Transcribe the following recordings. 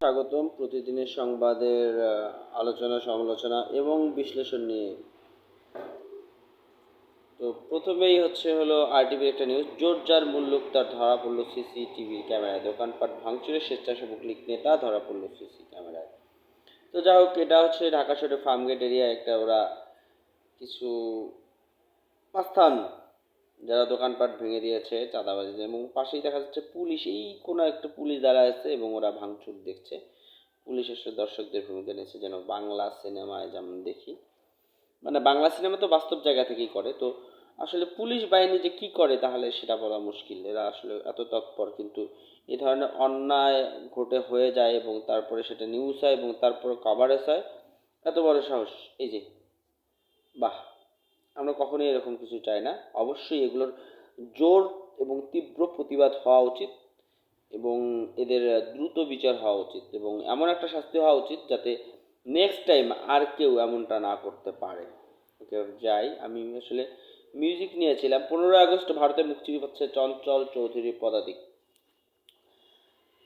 স্বাগতম প্রতিদিনের সংবাদের আলোচনা, সমালোচনা এবং বিশ্লেষণ নিয়ে। তো প্রথমেই হচ্ছে হলো আরটিভির একটা নিউজ জোরজার মুল্লুক তার ধরা পড়ল সিসিটিভি ক্যামেরায়। দোকানপাট ভাঙচুরের স্বেচ্ছাসেবক লীগ নেতা ধরা পড়ল সিসি ক্যামেরায়। তো যাই হোক, এটা হচ্ছে ঢাকা শহরের ফার্মগেট এরিয়া একটা ওরা কিছু মাস্তান যারা দোকানপাট ভেঙে দিয়েছে চাঁদাবাজি এবং পাশেই দেখা যাচ্ছে পুলিশ, এই কোনো একটা পুলিশ দাঁড়ায় আছে এবং ওরা ভাঙচুর দেখছে। পুলিশ এসে দর্শকদের ভূমিকা নিয়েছে, যেন বাংলা সিনেমায় যেমন দেখি। মানে বাংলা সিনেমা তো বাস্তব জায়গা থেকেই করে, তো আসলে পুলিশ বাহিনী যে কি করে তাহলে সেটা বলা মুশকিল। এরা আসলে এত তৎপর, কিন্তু এ ধরনের অন্যায় ঘটে হয়ে যায় এবং তারপরে সেটা নিউজ হয় এবং তারপরে কভারেজ হয়, এত বড় সাহস। এই যে, বাহ! আমরা কখনোই এরকম কিছু চাই না। অবশ্যই এগুলোর জোর এবং তীব্র প্রতিবাদ হওয়া উচিত এবং এদের দ্রুত বিচার হওয়া উচিত এবং এমন একটা শাস্তি হওয়া উচিত যাতে নেক্সট টাইম আর কেউ এমনটা না করতে পারে। ওকে যাই, আমি আসলে মিউজিক নিয়েছিলাম। পনেরোই আগস্ট ভারতে মুক্তি পাচ্ছে চঞ্চল চৌধুরীর পদাতিক।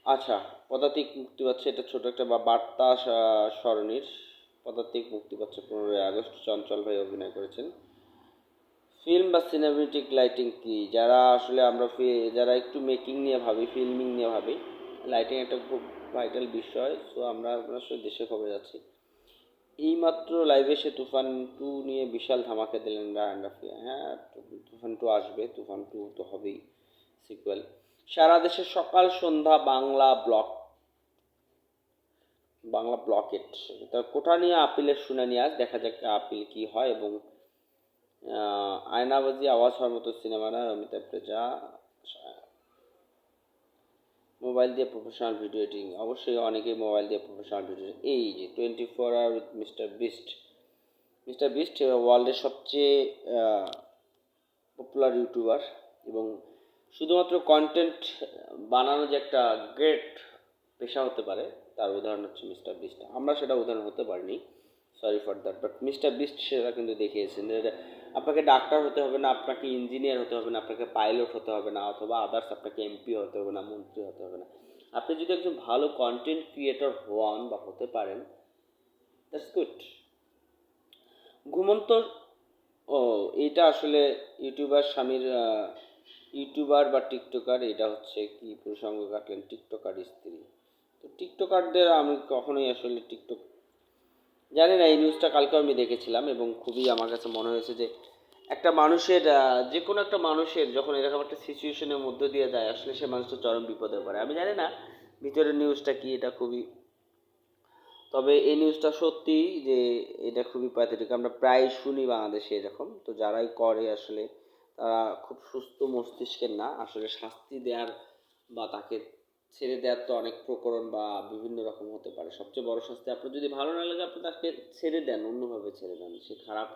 আচ্ছা পদাতিক মুক্তি পাচ্ছে, এটা ছোট একটা বা বার্তা সা- সরণির পদাতিক মুক্তি পাচ্ছে পনেরোই আগস্ট, চঞ্চল ভাই অভিনয় করেছেন। ফিল্ম বা সিনেমেটিক লাইটিং কি? যারা আসলে আমরা যারা একটু মেকিং নিয়ে ভাবি ফিল্মিং নিয়ে ভাবি লাইটিং একটা খুব ভাইটাল বিষয় সো আমরা আসলে দেশে খবর যাচ্ছি। এইমাত্র লাইভে সে তুফান টু নিয়ে বিশাল ধামাকা দিলেন রায়ান রাফি। হ্যাঁ তুফান টু আসবে, তুফান টু তো হবেই সিকুয়েল সারা দেশে সকাল সন্ধ্যা বাংলা ব্লক, বাংলা ব্লকেট তা কোটা নিয়ে আপিলের শুনানি আজ, দেখা যাক আপিল কি হয় এবং আয়নাবাজি, আওয়াজ হওয়ার মতো সিনেমা নয় অমিতাভ রেজা মোবাইল দিয়ে প্রফেশনাল ভিডিও এডিটিং অবশ্যই অনেকেই মোবাইল দিয়ে প্রফেশনাল ভিডিও এই যে twenty four hour with Mister Beast Mister Beast ওয়ার্ল্ডের সবচেয়ে পপুলার ইউটিউবার এবং শুধুমাত্র কন্টেন্ট বানানো যে একটা গ্রেট পেশা হতে পারে, তার উদাহরণ হচ্ছে মিস্টার বিস্ট আমরা সেটা উদাহরণ হতে পারিনি। Sorry for that but Mister Beast সেটা কিন্তু দেখিয়েছেন। আপনাকে ডাক্তার হতে হবে না, আপনাকে ইঞ্জিনিয়ার হতে হবে না, আপনাকে পাইলট হতে হবে না, অথবা আদার্স আপনাকে এমপি হতে হবে না, মন্ত্রী হতে হবে না। আপনি যদি একজন ভালো কন্টেন্ট ক্রিয়েটর হন বা হতে পারেন দ্যাটস গুড ঘুমন্ত, ও, এটা আসলে ইউটিউবার স্বামীর ইউটিউবার বা টিকটকার, এটা হচ্ছে কি প্রসঙ্গ কাটলেন, টিকটকার স্ত্রী। তো টিকটকারদের আমি কখনোই আসলে টিকটক জানি না, এই নিউজটা কালকে আমি দেখেছিলাম এবং খুবই আমার কাছে মনে হয়েছে যে একটা মানুষের যে কোনো একটা মানুষের যখন এরকম একটা সিচুয়েশনের মধ্য দিয়ে যায়, আসলে সে মানুষটা চরম বিপদে পড়ে। আমি জানি না ভিতরের নিউজটা কি, এটা খুবই তবে এই নিউজটা সত্যি যে এটা খুবই প্যাথেটিক আমরা প্রায় শুনি বাংলাদেশে এরকম। তো যারাই করে আসলে, তারা খুব সুস্থ মস্তিষ্কের না, আসলে শাস্তি দেওয়ার বা তাকে ছেড়ে দেওয়ার তো অনেক প্রকরণ বা বিভিন্ন রকম হতে পারে। সবচেয়ে বড় শাস্তি আপনার যদি ভালো না লাগে, আপনি তাকে ছেড়ে দেন, অন্যভাবে ছেড়ে দেন। সে খারাপ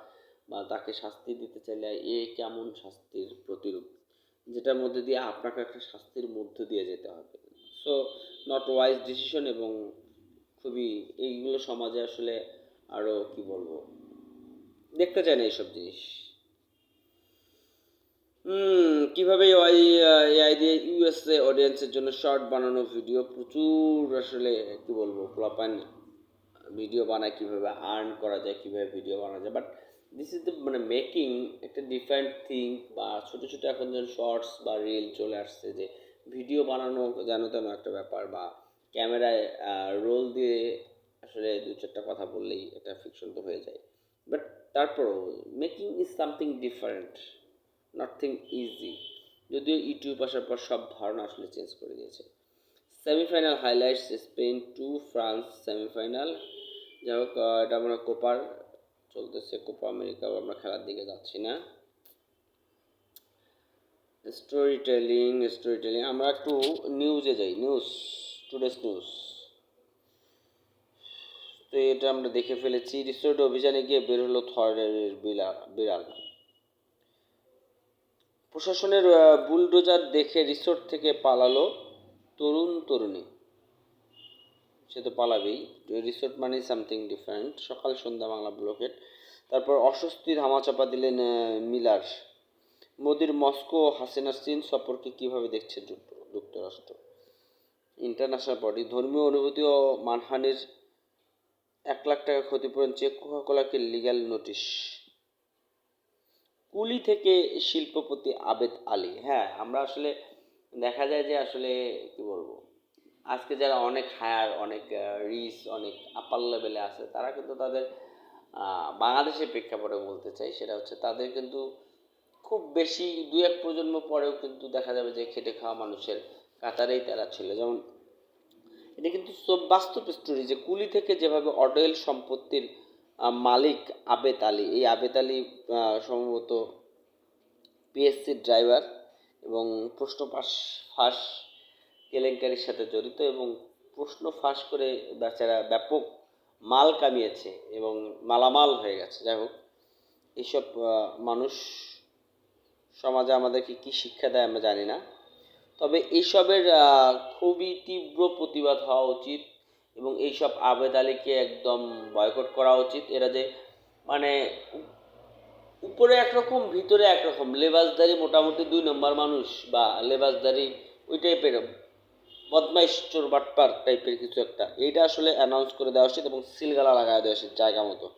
বা তাকে শাস্তি দিতে চাইলে এ কেমন শাস্তির প্রতিরূপ? যেটার মধ্যে দিয়ে আপনাকে একটা শাস্তির মধ্য দিয়ে যেতে হবে। সো নট ওয়াইজ ডিসিশন এবং খুবই এইগুলো সমাজে আসলে আরও কি বলব? দেখতে চায় না এইসব জিনিস। কীভাবে ওই এআই দিয়ে ইউএসএ অডিয়েন্সের জন্য শর্ট বানানো ভিডিও প্রচুর আসলে, কি বলব প্লপান ভিডিও বানায়, কীভাবে আর্ন করা যায়, কীভাবে ভিডিও বানা যায়। বাট দিস ইজ দ্য মানে মেকিং একটা ডিফারেন্ট থিং বা ছোটো ছোটো এখন যেন শর্টস বা রিল চলে আসছে যে ভিডিও বানানো যেন তেন একটা ব্যাপার বা ক্যামেরায় রোল দিয়ে আসলে দু চারটা কথা বললেই এটা ফিকশন তো হয়ে যায়। বাট তারপরও making is something different nothing easy যদিও ইউটিউব আসার পর সব ধারণা আসলে চেঞ্জ করে দিয়েছে। Semifinal highlights Spain to France semifinal যাই হোক এটা আমরা কোপার চলতেছে কোপা আমেরিকা আমরা খেলার দিকে যাচ্ছি না। স্টোরি টেলিং স্টোরি টেলিং আমরা একটু নিউজে যাই নিউজ টুডেস নিউজ তো এটা আমরা দেখে ফেলেছি। রিসোর্ট অভিযানে গিয়ে বের হলো থরের বিড়াল। প্রশাসনের বুলডোজার দেখে রিসোর্ট থেকে পালালো তরুণ তরুণী। সে তো পালাবেই। রিসোর্ট মানে সামথিং ডিফারেন্ট। সকাল সন্ধ্যা বাংলা ব্লকেট তারপর অস্বস্তি ধামাচাপা দিলেন মিলার। মোদির মস্কো ও হাসিনার চীন সফরকে কীভাবে দেখছে যুক্ত- যুক্তরাষ্ট্র? International body. ধর্মীয় অনুভূতি ও মানহানির এক লাখ টাকা ক্ষতিপূরণ চেক কোকাকোলাকে লিগ্যাল নোটিশ। কুলি থেকে শিল্পপতি আবেদ আলী। হ্যাঁ আমরা আসলে দেখা যায় যে আসলে, কি বলব, আজকে যারা অনেক হায়ার, অনেক রিচ, অনেক আপার লেভেলে আছে, তারা কিন্তু তাদের বাংলাদেশের প্রেক্ষাপটে বলতে চাই, সেটা হচ্ছে তাদের কিন্তু খুব বেশি দু এক প্রজন্ম পরেও কিন্তু দেখা যাবে যে খেটে খাওয়া মানুষের কাতারেই তারা ছিল। যেমন, এটা কিন্তু বাস্তব স্টোরি যে কুলি থেকে যেভাবে অডেল সম্পত্তির মালিক আবেদ আলী। এই আবেদ আলী সম্ভবত পিএসসির ড্রাইভার এবং প্রশ্ন পাস ফাঁস কেলেঙ্কারির সাথে জড়িত এবং প্রশ্ন ফাঁস করে বেচারা ব্যাপক মাল কামিয়েছে এবং মালামাল হয়ে গেছে। যাই হোক এইসব মানুষ সমাজে আমাদেরকে কি শিক্ষা দেয় আমরা জানি না। তবে এইসবের খুবই তীব্র প্রতিবাদ হওয়া উচিত। এবং এইসব আবেদ আলীকে একদম বয়কট করা উচিত। এরা যে মানে উপ- উপরে একরকম, ভিতরে একরকম। লেবাসদারি মোটামুটি দুই নম্বর মানুষ বা লেবাসদারি ওই টাইপের বদমাইশ চোর বাটপার টাইপের কিছু একটা। এইটা আসলে অ্যানাউন্স করে দেওয়া উচিত এবং সিলগালা লাগায় দেওয়া উচিত জায়গা মতো।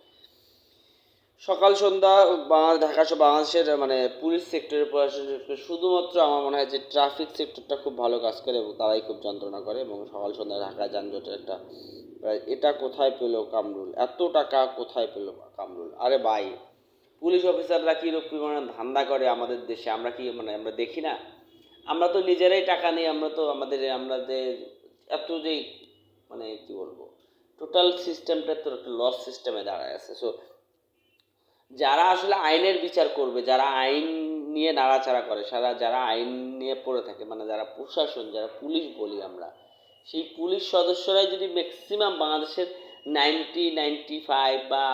সকাল সন্ধ্যা বাংলাদেশ ঢাকা সহ বাংলাদেশের মানে পুলিশ সেক্টরের প্রশাসন শুধুমাত্র আমার মনে হয় যে ট্রাফিক সেক্টরটা খুব ভালো কাজ করে এবং তারাই খুব যন্ত্রণা করে এবং সকাল সন্ধ্যা ঢাকা যানজটের একটা এটা কোথায় পেল কামরুল? এত টাকা কোথায় পেল কামরুল? আরে ভাই, পুলিশ অফিসাররা কী রূপ পরিমাণে ধান্দা করে আমাদের দেশে? আমরা কি মানে আমরা দেখি না? আমরা তো নিজেরাই টাকা নিই আমরা তো আমাদের আমাদের এত যে মানে কি বলব? টোটাল সিস্টেমটা তো একটা লস সিস্টেমে দাঁড়ায় আছে। সো যারা আসলে আইনের বিচার করবে, যারা আইন নিয়ে নাড়াচাড়া করে, সারা যারা আইন নিয়ে পড়ে থাকে মানে যারা প্রশাসন, যারা পুলিশ বলি আমরা, সেই পুলিশ সদস্যরাই যদি ম্যাক্সিমাম বাংলাদেশের নাইনটি নাইনটি ফাইভ বা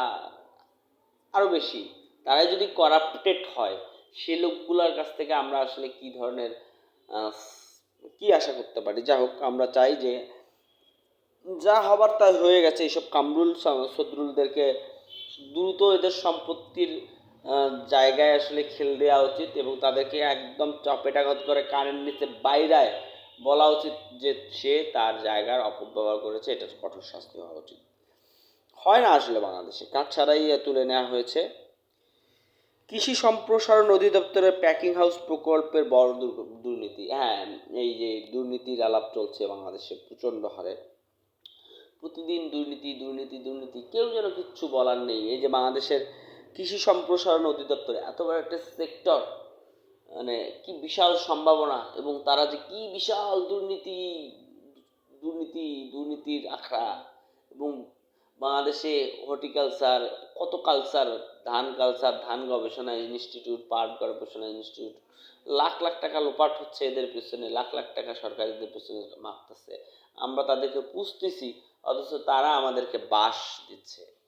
আরও বেশি, তারাই যদি করাপ্টেড হয়, সে লোকগুলোর কাছ থেকে আমরা আসলে কি ধরনের কি আশা করতে পারি? যা হোক, আমরা চাই যে, যা হবার তাই হয়ে গেছে, এইসব কামরুল সদরুলদেরকে দ্রুত এদের সম্পত্তির জায়গায় আসলে খেল দেওয়া উচিত এবং তাদেরকে একদম চপেটাঘাত করে কানের নিচে বাইরায় বলা উচিত যে সে তার জায়গার অপব্যবহার করেছে, এটা কঠোর শাস্তি হওয়া উচিত। হয় না আসলে বাংলাদেশে, কাঠ ছাড়াই তুলে নেওয়া হয়েছে। কৃষি সম্প্রসারণ অধিদপ্তরের প্যাকিং হাউস প্রকল্পের বড় দুর্নীতি হ্যাঁ এই যে দুর্নীতির আলাপ চলছে বাংলাদেশে প্রচণ্ড হারে। প্রতিদিন দুর্নীতি দুর্নীতি দুর্নীতি, কেউ যেন কিচ্ছু বলার নেই। এই যে বাংলাদেশের কৃষি সম্প্রসারণ অধিদপ্তর, এত বড় একটা সেক্টর মানে কি বিশাল সম্ভাবনা, এবং তারা যে কি বিশাল দুর্নীতি দুর্নীতি, দুর্নীতির আখড়া, এবং বাংলাদেশে হর্টিকালচার কত কালচার ধান কালচার ধান গবেষণা ইনস্টিটিউট পাট গবেষণা ইনস্টিটিউট লাখ লাখ টাকা লোপাট হচ্ছে এদের পেছনে, লাখ লাখ টাকা সরকারিদের পেছনে মাপতেছে। আমরা তাদেরকে পুষতেছি, অথচ তারা আমাদেরকে বাস দিচ্ছে।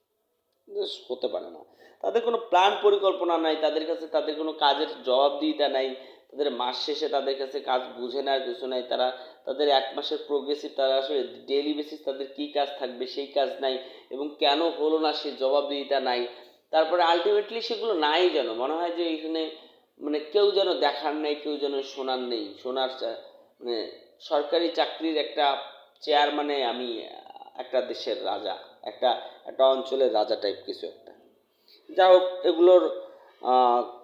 হতে পারে না। তাদের কোনো প্ল্যান পরিকল্পনা নাই, তাদের কাছে তাদের কোনো কাজের জবাবদিহিতা নাই, তাদের মাস শেষে তাদের কাছে কাজ বুঝে নেওয়ার কিছু নাই, তারা, তাদের এক মাসের প্রোগ্রেসিভ তারা আসলে ডেইলি বেসিস তাদের কী কাজ থাকবে, সেই কাজ নাই, এবং কেন হলো না সেই জবাবদিহিতা নাই। তারপরে আলটিমেটলি সেগুলো নাই যেন, মনে হয় যে এখানে মানে কেউ যেন দেখার নেই, কেউ যেন শোনার নেই। শোনার মানে সরকারি চাকরির একটা চেয়ার মানে আমি, একটা দেশের রাজা, একটা একটা অঞ্চলের রাজা টাইপ কিছু একটা। যা হোক, এগুলোর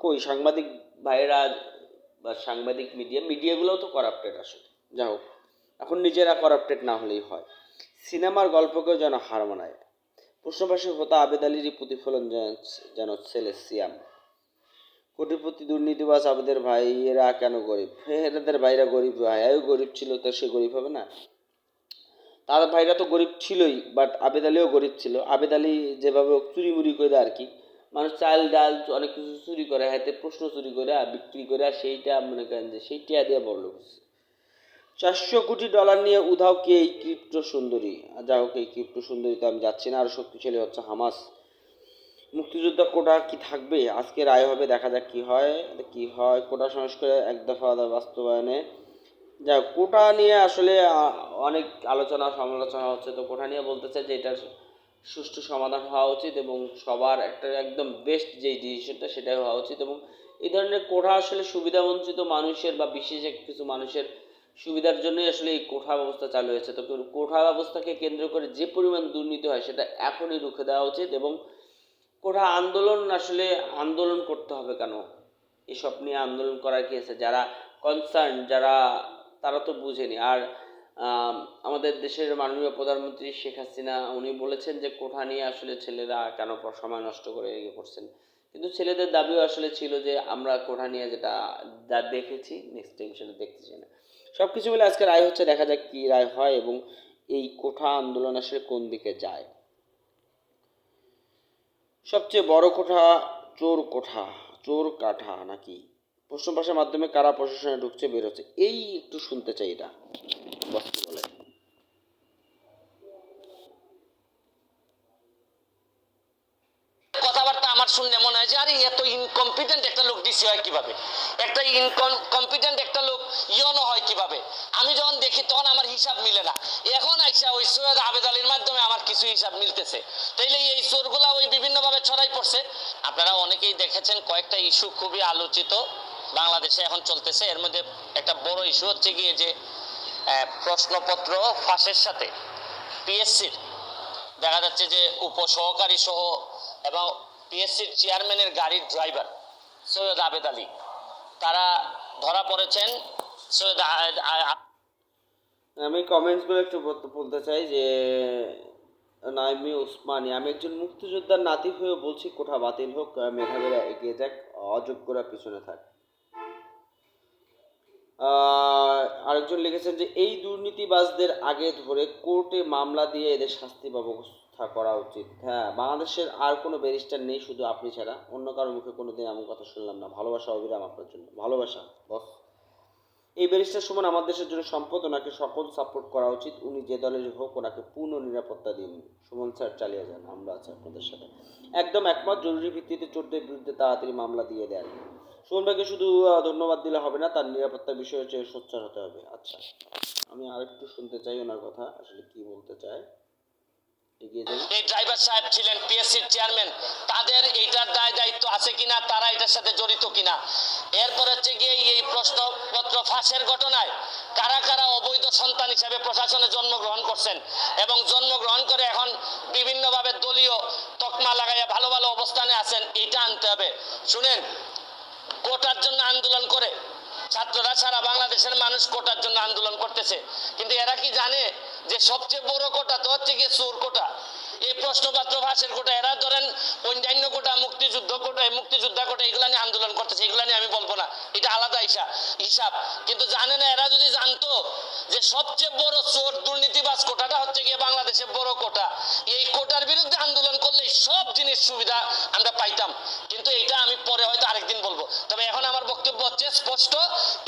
কই সাংবাদিক ভাইয়েরা বা সাংবাদিক মিডিয়া মিডিয়াগুলোও তো করাপ্টেড আসলে। যা হোক, এখন নিজেরা করাপ্টেড না হলেই হয়। সিনেমার গল্পকেও যেন হার মানায়। প্রশ্নবাসী হতা আবেদ আলীরই প্রতিফলন যেন ছেলে সিয়াম। কোটিপতি দুর্নীতিবাজ আমাদের ভাইয়েরা কেন গরিব? এদের ভাইরা গরিব ভাইয়াও গরিব ছিল তো সে গরিব হবে না। তার ভাইরা তো গরিব ছিলই বাট আবেদ আলীও গরিব ছিল। আবেদ আলী যেভাবে চুরি মুড়ি করে আর কি। মানুষ চাল, ডাল, অনেক কিছু চুরি করে, হাতে প্রশ্ন চুরি করে, বিক্রি করে সেইটা মনে করেন যে সেইটা দিয়ে বড়। চারশো কোটি ডলার নিয়ে উধাও কে এই ক্রিপ্টো সুন্দরী? যা হোক, এই ক্রিপ্টো সুন্দরী তো আমি যাচ্ছি না। আরও শক্তিশালী হচ্ছে হামাস। মুক্তিযোদ্ধা কোটা কি থাকবে? আজকে রায় হবে, দেখা যাক কি হয় কি হয়। কোটা সংস্কারে এক দফা বাস্তবায়নে। যা কোটা নিয়ে আসলে অনেক আলোচনা, সমালোচনা হচ্ছে। তো কোটা নিয়ে বলতে চাই যে, এটার সুষ্ঠু সমাধান হওয়া উচিত এবং সবার একটা একদম বেস্ট যেই ডিসিশনটা সেটাই হওয়া উচিত এবং এই ধরনের কোটা আসলে সুবিধাবঞ্চিত মানুষের বা বিশেষ কিছু মানুষের সুবিধার জন্যই আসলে এই কোঠা ব্যবস্থা চালু হয়েছে। তো কোঠা ব্যবস্থাকে কেন্দ্র করে যে পরিমাণ দুর্নীতি হয়, সেটা এখনই রুখে দেওয়া উচিত এবং কোঠা আন্দোলন আসলে আন্দোলন করতে হবে কেন? এসব নিয়ে আন্দোলন করার কি আছে? যারা কনসার্ন যারা, তারা তো বুঝেনি। আর আমাদের দেশের মাননীয় প্রধানমন্ত্রী শেখ হাসিনা, উনি বলেছেন যে কোঠা নিয়ে আসলে ছেলেরা কেন সময় নষ্ট করে ইয়ে করছেন কিন্তু ছেলেদের দাবিও আসলে ছিল যে আমরা কোঠা নিয়ে যেটা, যা দেখেছি নেক্সট টাইম সেটা দেখতে চাই না। সব কিছু মিলে আজকে রায় হচ্ছে, দেখা যাক কী রায় হয় এবং এই কোঠা আন্দোলন আসলে কোন দিকে যায়। সবচেয়ে বড় কোঠা চোর কোঠা, চোর কাঠা নাকি? প্রশ্ন পাশের মাধ্যমে কারা প্রশাসনে ঢুকছে, বের হচ্ছে। এই একটু শুনতে চাই এটা। বলে? কথাবার্তা আমার শুনলে মনে হয় যে, আরে, এত ইনকম্পিটেন্ট একটা লোক ডিসি হয় কীভাবে? একটা ইনকম্পিটেন্ট একটা লোক, ইয়নো হয় কীভাবে আমি যখন দেখি তখন আমার হিসাব মিলে না। এখন আইসা ওই সৈয়দ আবেদ আলীর মাধ্যমে আমার কিছু হিসাব মিলতেছে। তাইলে এই চোরগুলা ওই বিভিন্নভাবে ছড়াই পড়ছে। আপনারা অনেকেই দেখেছেন কয়েকটা ইস্যু খুবই আলোচিত বাংলাদেশে এখন চলতেছে। এর মধ্যে একটা বড় ইস্যু হচ্ছে গিয়ে যে প্রশ্নপত্র ফাঁসের সাথে পিএসসির, দেখা যাচ্ছে যে উপসহকারী সহ এবং পিএসসির চেয়ারম্যানের গাড়ির ড্রাইভার সৈয়দ আবেদ আলী, তারা ধরা পড়েছেন সৈয়দ আমি কমেন্টসগুলো একটু বলতে চাই যে, নাইমি ওসমানী, আমি একজন মুক্তিযোদ্ধার নাতি হয়ে বলছি, কোঠা বাতিল হোক মেধাবীরা এগিয়ে যাক, অযোগ্যরা পিছনে থাক। আরেকজন লিখেছেন যে, এই দুর্নীতিবাজদের আগে ধরে কোর্টে মামলা দিয়ে এদের শাস্তি ব্যবস্থা করা উচিত। হ্যাঁ বাংলাদেশের আর কোনো ব্যারিস্টার নেই শুধু আপনি ছাড়া। অন্য কারোর মুখে কোনো দিন এমন কথা শুনলাম না। ভালোবাসা অবিরাম আপনার জন্য। ভালোবাসা, বস। এই ব্যারিস্টার সুমন আমার দেশের জন্য সম্পদ, ওনাকে সকল সাপোর্ট করা উচিত। উনি যে দলের হোক, ওনাকে পূর্ণ নিরাপত্তা দিন। সুমন স্যার, চালিয়ে যান। আমরা আছি আপনাদের সাথে। একদম একমত, জরুরি ভিত্তিতে চোরদের বিরুদ্ধে তাড়াতাড়ি মামলা দিয়ে দেন। সুমন ভাইকে শুধু ধন্যবাদ দিলে হবে না, তার নিরাপত্তা বিষয়ে সোচ্চার হতে হবে। আচ্ছা আমি আরেকটু শুনতে চাই ওনার কথা, আসলে কি বলতে চায়। এই ড্রাইভার সাহেব ছিলেন পিএসসির চেয়ারম্যান তাদের এইটার দায় দায়িত্ব আছে কিনা, তারা এটার সাথে জড়িত কিনা? এরপর হচ্ছে গিয়ে এই প্রশ্নপত্র ফাঁসের ঘটনায় কারা কারা অবৈধ সন্তান হিসেবে প্রশাসনে জন্মগ্রহণ করছেন এবং জন্মগ্রহণ করে এখন বিভিন্নভাবে দলীয় তকমা লাগাইয়া ভালো ভালো অবস্থানে আছেন, এইটা আনতে হবে। শুনেন, কোটার জন্য আন্দোলন করে ছাত্ররা সারা বাংলাদেশের মানুষ কোটার জন্য আন্দোলন করতেছে। কিন্তু এরা কি জানে? যে সবচেয়ে বড় কোটা তো হচ্ছে গিয়ে চোর কোটা। এই প্রশ্নপাত্র ভাষের কোটা, এরা ধরেন অন্যান্য কোটা, মুক্তিযুদ্ধ কোটা, মুক্তিযোদ্ধা কোটা, এগুলা নিয়ে আন্দোলন করতেছে, এগুলা নিয়ে আমি বলব না। এটা আলাদা হিসাব হিসাব। কিন্তু জানে না, এরা যদি জানতো যে সবচেয়ে বড় চোর দুর্নীতিবাজ কোটাটা হচ্ছে গিয়ে বাংলাদেশের বড় কোটা। এই কোটার বিরুদ্ধে আন্দোলন করলে সব জিনিস সুবিধা আমরা পাইতাম। কিন্তু এটা আমি পরে হয়তো আরেকদিন বলব। তবে এখন আমার বক্তব্য হচ্ছে স্পষ্ট,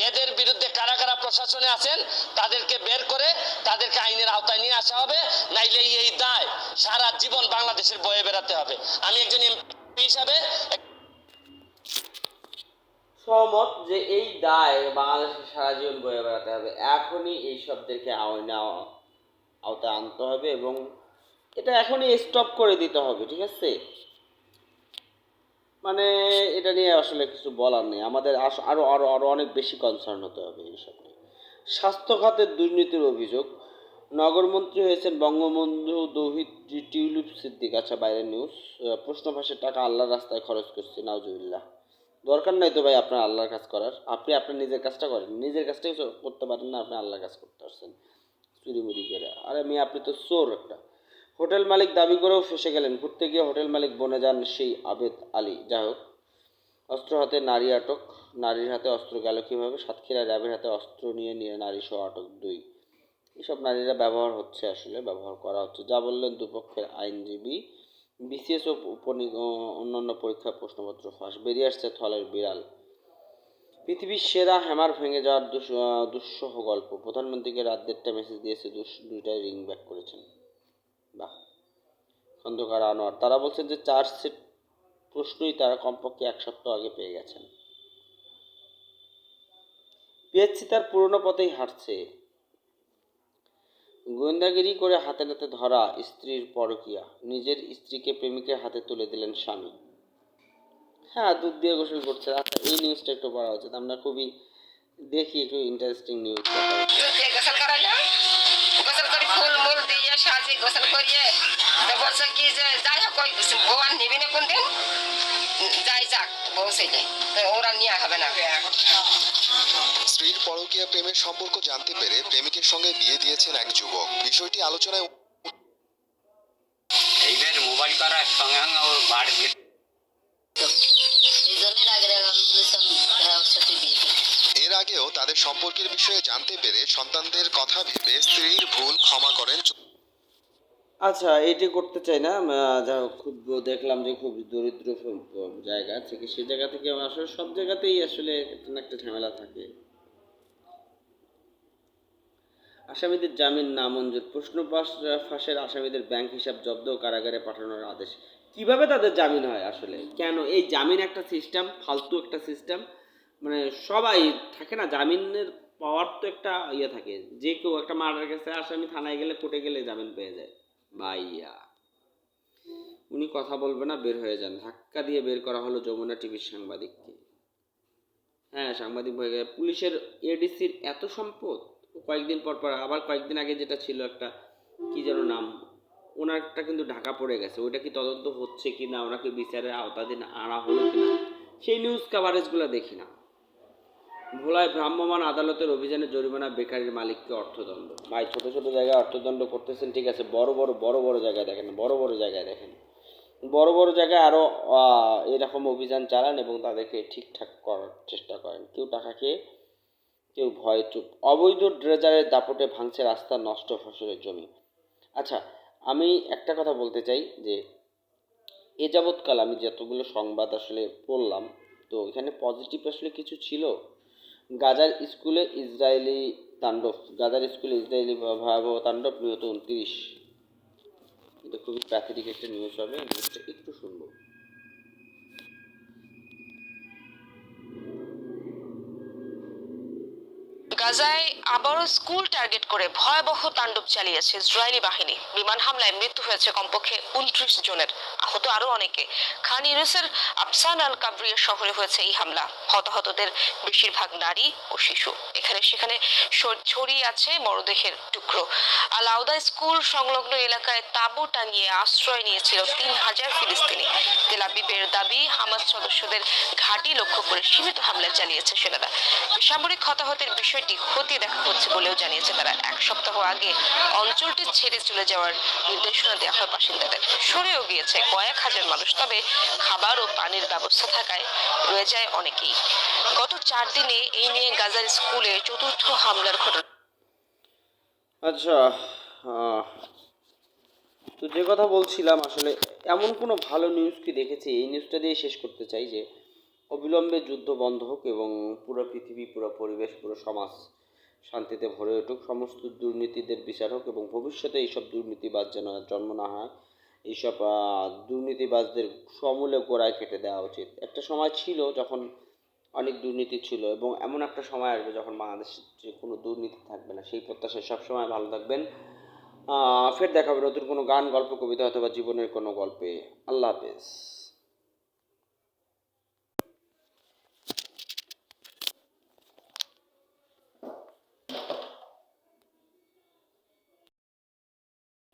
এদের বিরুদ্ধে কারা কারা প্রশাসনে আছেন তাদেরকে বের করে তাদেরকে আইনের আওতায় নিয়ে আসা হবে, নাইলে এই দায় সারা জীবন বাংলাদেশের বয়ে বেড়াতে হবে। আমি একজন এমপি হিসাবে সহমত যে এই দায় বাংলাদেশের সারা জীবন বয়ে বেড়াতে হবে। এখনই এই শব্দকে আইনে আও- আওতায় আনতে হবে এবং এটা এখনই স্টপ করে দিতে হবে, ঠিক আছে? মানে এটা নিয়ে আসলে কিছু বলার নেই। আমাদের আস- আরও আরও আরও অনেক বেশি কনসার্ন হতে হবে এইসব নিয়ে। স্বাস্থ্য খাতের দুর্নীতির অভিযোগ। নগরমন্ত্রী হয়েছেন বঙ্গবন্ধু দৌহিত টিউলিপ সিদ্দিক। আচ্ছা বাইরের নিউজ প্রশ্ন ফাঁসের টাকা আল্লাহর রাস্তায় খরচ করছি, নাউজুবিল্লাহ। দরকার নাই তো ভাই আপনার আল্লাহর কাজ করার। আপনি আপনার নিজের কাজটা করেন। নিজের কাজটাই করতে পারেন না, আপনি আল্লাহর কাজ করতে পারছেন। চুরিমুরি করে। আরে মেয়ে, আপনি তো চোর একটা। হোটেল মালিক দাবি করেও ফেসে গেলেন। ঘুরতে গিয়ে হোটেল মালিক বনে যান সেই আবেদ আলী। যাই হোক, অস্ত্র হাতে নারী আটক। নারীর হাতে অস্ত্র গেল কীভাবে? সাতক্ষীরা র্যাবের হাতে অস্ত্র নিয়ে নিয়ে নারী সহ আটক দুই। এসব নারীরা ব্যবহার হচ্ছে আসলে, ব্যবহার করা হচ্ছে। যা বললেন দুপক্ষের আইনজীবী বিসিএস ও অন্যান্য পরীক্ষার প্রশ্নপত্র ফাঁস, বেরিয়ে আসছে থলের বিড়াল। পৃথিবীর সেরা হ্যামার ভেঙে যাওয়ার দুঃসহ গল্প। প্রধানমন্ত্রীকে রাত দেড়টা মেসেজ দিয়েছে দুইটায় রিং ব্যাক করেছেন। বাহ। খন্দকার আনোয়ার। তারা বলছেন যে চার সেট প্রশ্নই তারা কমপক্ষে এক সপ্তাহ আগে পেয়ে গেছেন। পিএসসি তার পুরনো পথেই হাঁটছে। গোয়েন্দাগিরি করে হাতে নাতে ধরা স্ত্রীর পরকিয়া। নিজের স্ত্রীকে প্রেমিকের হাতে তুলে দিলেন স্বামী। হ্যাঁ দুধ দিয়ে গোসল করছে। আচ্ছা এই নিউজটা একটু পড়া উচিত। আমরা খুবই দেখি একটু ইন্টারেস্টিং নিউজ যাই ওরা নিয়ে হবে না। স্ত্রীর পরকীয়া প্রেমের সম্পর্ক জানতে পেরে প্রেমিকের সঙ্গে বিয়ে দিয়েছেন এক যুবক। বিষয়টি আলোচনায় এইবার মোবাইল করার সঙ্গে সঙ্গে ওর বাড়ি এর আগেও তাদের সম্পর্কের বিষয়ে জানতে পেরে সন্তানদের কথা ভেবে স্ত্রীর ভুল ক্ষমা করেন আচ্ছা এটি করতে চাই না যা খুব দেখলাম যে খুব দরিদ্র জায়গা থেকে সে জায়গা থেকে আসলে সব জায়গাতেই আসলে একটা ঝামেলা থাকে। আসামিদের জামিন নামঞ্জুর। প্রশ্ন ফাঁসের আসামিদের ব্যাংক হিসাব জব্দ কারাগারে পাঠানোর আদেশ। কীভাবে তাদের জামিন হয় আসলে? কেন? এই জামিন একটা সিস্টেম, ফালতু একটা সিস্টেম। মানে সবাই থাকে না, জামিনের পাওয়ার তো একটা ইয়ে থাকে। যে কেউ একটা মার্ডার কেসে আসামি থানায় গেলে কোর্টে গেলে জামিন পেয়ে যায়। ভাইয়া। উনি কথা বলবে না, বের হয়ে যান। ধাক্কা দিয়ে বের করা হলো যমুনা টিভির সাংবাদিককে। হ্যাঁ সাংবাদিক হয়ে পুলিশের এডিসির এত সম্পদ? কয়েকদিন পর পর, আবার কয়েকদিন আগে যেটা ছিল একটা, কি যেন নাম, ওনারটা কিন্তু ঢাকা পড়ে গেছে, ওইটা কি তদন্ত হচ্ছে কি না, ওনাকে বিচারের আওতাধীন আনা হলো কি না, সেই নিউজ কাভারেজগুলো দেখি না। ভোলায় ভ্রাম্যমাণ আদালতের অভিযানে জরিমানা বেকারির মালিককে অর্থদণ্ড। ভাই, ছোট ছোট জায়গায় অর্থদণ্ড করতেছেন, ঠিক আছে, বড় বড় বড় বড় জায়গায় দেখেন, বড় বড় জায়গায় দেখেন। বড় বড় জায়গায় আরও এরকম অভিযান চালান এবং তাদেরকে ঠিকঠাক করার চেষ্টা করেন। কেউ টাকা খেয়ে কেউ ভয়ে, চুপ। অবৈধ ড্রেজারের দাপটে ভাঙছে রাস্তা নষ্ট ফসলের জমি। আচ্ছা আমি একটা কথা বলতে চাই যে, এ যাবৎকাল আমি যতগুলো সংবাদ আসলে পড়লাম, তো এখানে পজিটিভ আসলে কিছু ছিল? গাজার স্কুলে ইসরায়েলি তাণ্ডব, গাজার স্কুলে ইসরায়েলি ভয়াবহ তাণ্ডব নিহত উনত্রিশ এটা খুবই প্রাকৃতিক একটা নিউজ হবে নিউজটা একটু শুনব। গাজায় আবারও স্কুল টার্গেট করে ভয়াবহ তাণ্ডব চালিয়েছে ইসরায়েলি বাহিনী। বিমান হামলায় মৃত্যু হয়েছে কমপক্ষে উনত্রিশ জনের। আহত আরও অনেকে। খান ইউনুসের আফসান আল কাবরিয়া শহরে হয়েছে এই হামলা। হতাহতদের বেশিরভাগ নারী ও শিশু। এখানে সেখানে ছড়িয়ে আছে মরদেহের টুকরো। আলাউদা স্কুল সংলগ্ন এলাকায় তাঁবু টাঙিয়ে আশ্রয় নিয়েছিল তিন হাজার ফিলিস্তিনি। তেলাবিবের দাবি, হামাস সদস্যদের ঘাঁটি লক্ষ্য করে সীমিত হামলা চালিয়েছে সেনারা। বেসামরিক হতাহতের বিষয়টি খতিয়ে দেখা হচ্ছে বলেও জানিয়েছে তারা। এক সপ্তাহ আগে অঞ্চলটি ছেড়ে চলে যাওয়ার নির্দেশনা দেওয়া হয় বাসিন্দাদের। সরেও গিয়েছে কয়েক হাজার মানুষ, তবে খাবার ও পানির ব্যবস্থা থাকায় রয়ে যায় অনেকেই। গত চার দিনে এই নিয়ে গাজার স্কুলে চতুর্থ হামলার ঘটনা। আচ্ছা তো যে কথা বলছিলাম, আসলে এমন কোনো ভালো নিউজ কি দেখেছি? এই নিউজটা দিয়ে শেষ করতে চাই যে অবিলম্বে যুদ্ধ বন্ধ হোক এবং পুরো পৃথিবী, পুরো পরিবেশ, পুরো সমাজ শান্তিতে ভরে উঠুক, সমস্ত দুর্নীতিদের বিচার হোক এবং ভবিষ্যতে এইসব দুর্নীতিবাজ যেন জন্ম না হয়, এইসব দুর্নীতিবাজদের সমূলে গোড়ায় কেটে দেওয়া উচিত। একটা সময় ছিল যখন অনেক দুর্নীতি ছিল এবং এমন একটা সময় আসবে যখন বাংলাদেশে কোনো দুর্নীতি থাকবে না। সেই প্রত্যাশায় সবসময় ভালো থাকবেন। ফের দেখা হবে নতুন কোনো গান, গল্প, কবিতা অথবা জীবনের কোনো গল্পে। আল্লাহ হাফেজ।